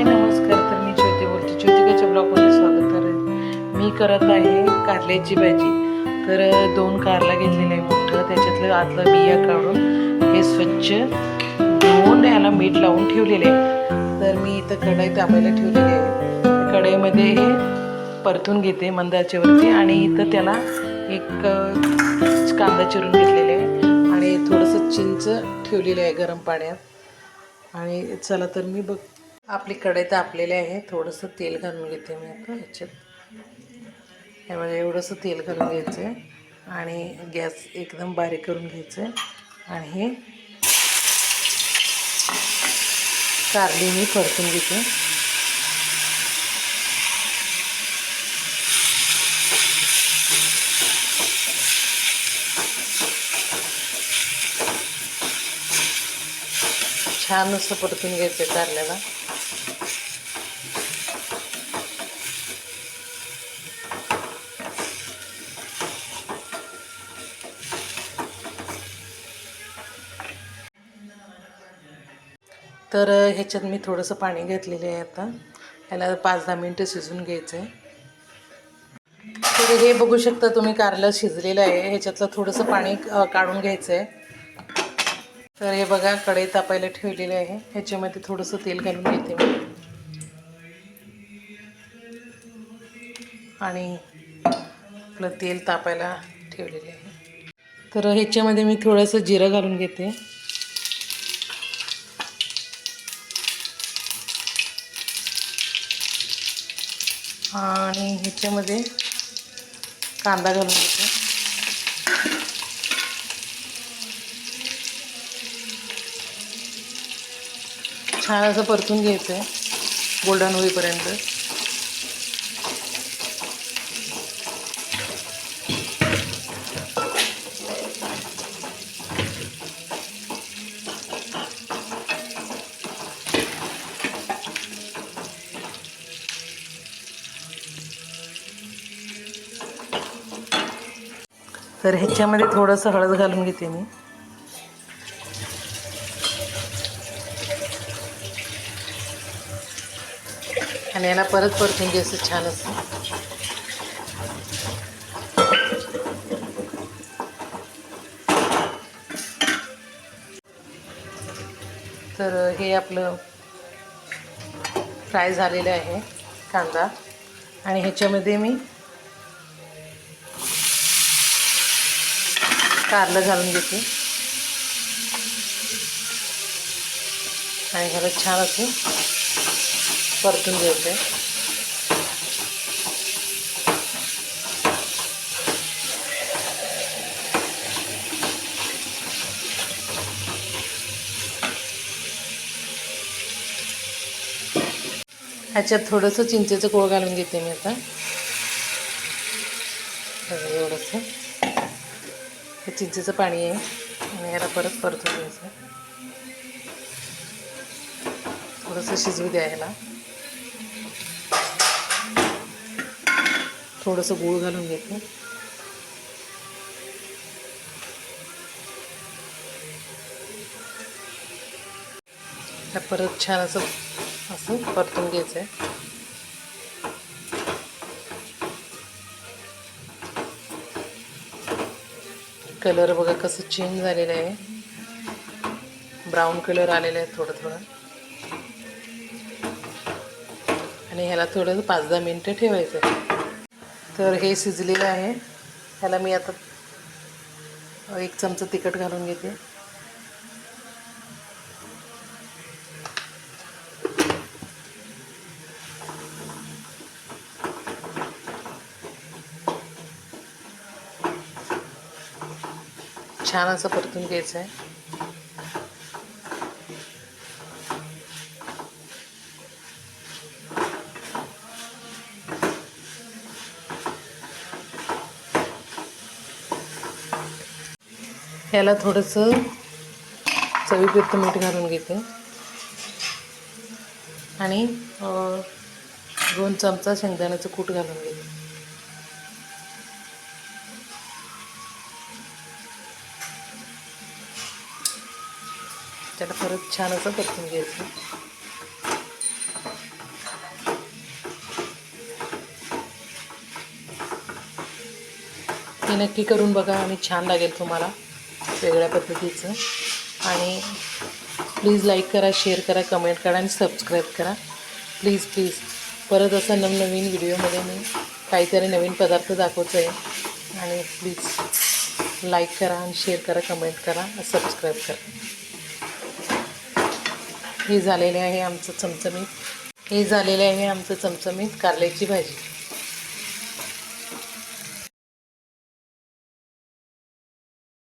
हाय नमस्कार. तर मी ज्योती बोलते. ज्योतिकाच्या ब्लॉगमध्ये स्वागत आहे मी करत आहे कारल्याची भाजी. तर दोन कारला घेतलेलं आहे मोठं. त्याच्यातलं आतलं बिया काढून हे स्वच्छ धुवून याला मीठ लावून ठेवलेले आहे. तर मी इथं कढई तांबायला ठेवलेली आहे. कढईमध्ये हे परतून घेते मंदाच्यावरती आणि इथं त्याला एक कांदा चिरून घेतलेले आहे. आणि थोडंसं चिंच ठेवलेलं आहे गरम पाण्यात. आणि चला तर मी बघ आपली कढई तापलेली आहे. थोडंसं तेल घालून घेते मी आता ह्याच्यात. त्यामुळे एवढंसं तेल घालून घ्यायचं आहे आणि गॅस एकदम बारीक करून घ्यायचं आहे आणि हे कारली मी परतून घेते. छान असं परतून घ्यायचं कारल्याला. तर ह्याच्यात मी थोडंसं पाणी घेतलेलं आहे आता. ह्याला पाच दहा मिनटं शिजून घ्यायचं आहे तर हे बघू शकता तुम्ही कारलं शिजलेलं आहे. ह्याच्यातलं थोडंसं पाणी काढून घ्यायचं आहे तर हे बघा कढई तापायला ठेवलेले आहे. ह्याच्यामध्ये थोडंसं तेल घालून घेते मी. आणि आपलं तेल तापायला ठेवलेले आहे. तर ह्याच्यामध्ये मी थोडंसं जिरं घालून घेते. आणि ह्याच्यामध्ये कांदा घालून घेतो. छान असं परतून घ्यायचं आहे गोल्डन होईपर्यंत. तर ह्याच्यामध्ये थोडंसं हळद घालून घेते मी. आणि याला परत परतून असं छान असं. तर हे आपलं फ्राय झालेलं आहे कांदा. आणि ह्याच्यामध्ये मी कारलं घालून घेते. आणि घालत छान असे परतून घ्यायचं आहे ह्याच्यात थोडंसं चिंचेचं कोळ घालून घेते मी आता. एवढंसं. हे चिंचेचं पाणी आहे. आणि याला परत परतून घ्यायचं. थोडंसं शिजवू द्या याला. थोडंसं गूळ घालून घेते परत छान असं असं परतून घ्यायचं आहे कलर बघा कसं चेंज झालेलं आहे. ब्राऊन कलर आलेला आहे थोडं थोडं. आणि ह्याला थोडं पाच दहा मिनटं ठेवायचं आहे. तर हे शिजलेलं आहे. ह्याला मी आता एक चमचा तिखट घालून घेते. छान असं परतून घ्यायचं आहे याला थोडंसं चवीपुरतं मीठ घालून घेते. आणि दोन चमचा शेंगदाण्याचं कूट घालून घेते. त्याला परत छान असं परतून घ्यायचं. ते नक्की करून बघा आणि छान लागेल तुम्हाला वेगळ्या पद्धतीचं. आणि प्लीज लाईक करा शेअर करा कमेंट करा आणि सबस्क्राईब करा. प्लीज प्लीज परत असा नवनवीन व्हिडिओमध्ये मी काहीतरी नवीन पदार्थ दाखवतो आहे आणि प्लीज लाईक करा आणि शेअर करा कमेंट करा सबस्क्राईब करा. हे झालेले आहे आमचं चमचमीत. हे झालेले आहे आमचं चमचमीत कारल्याची भाजी.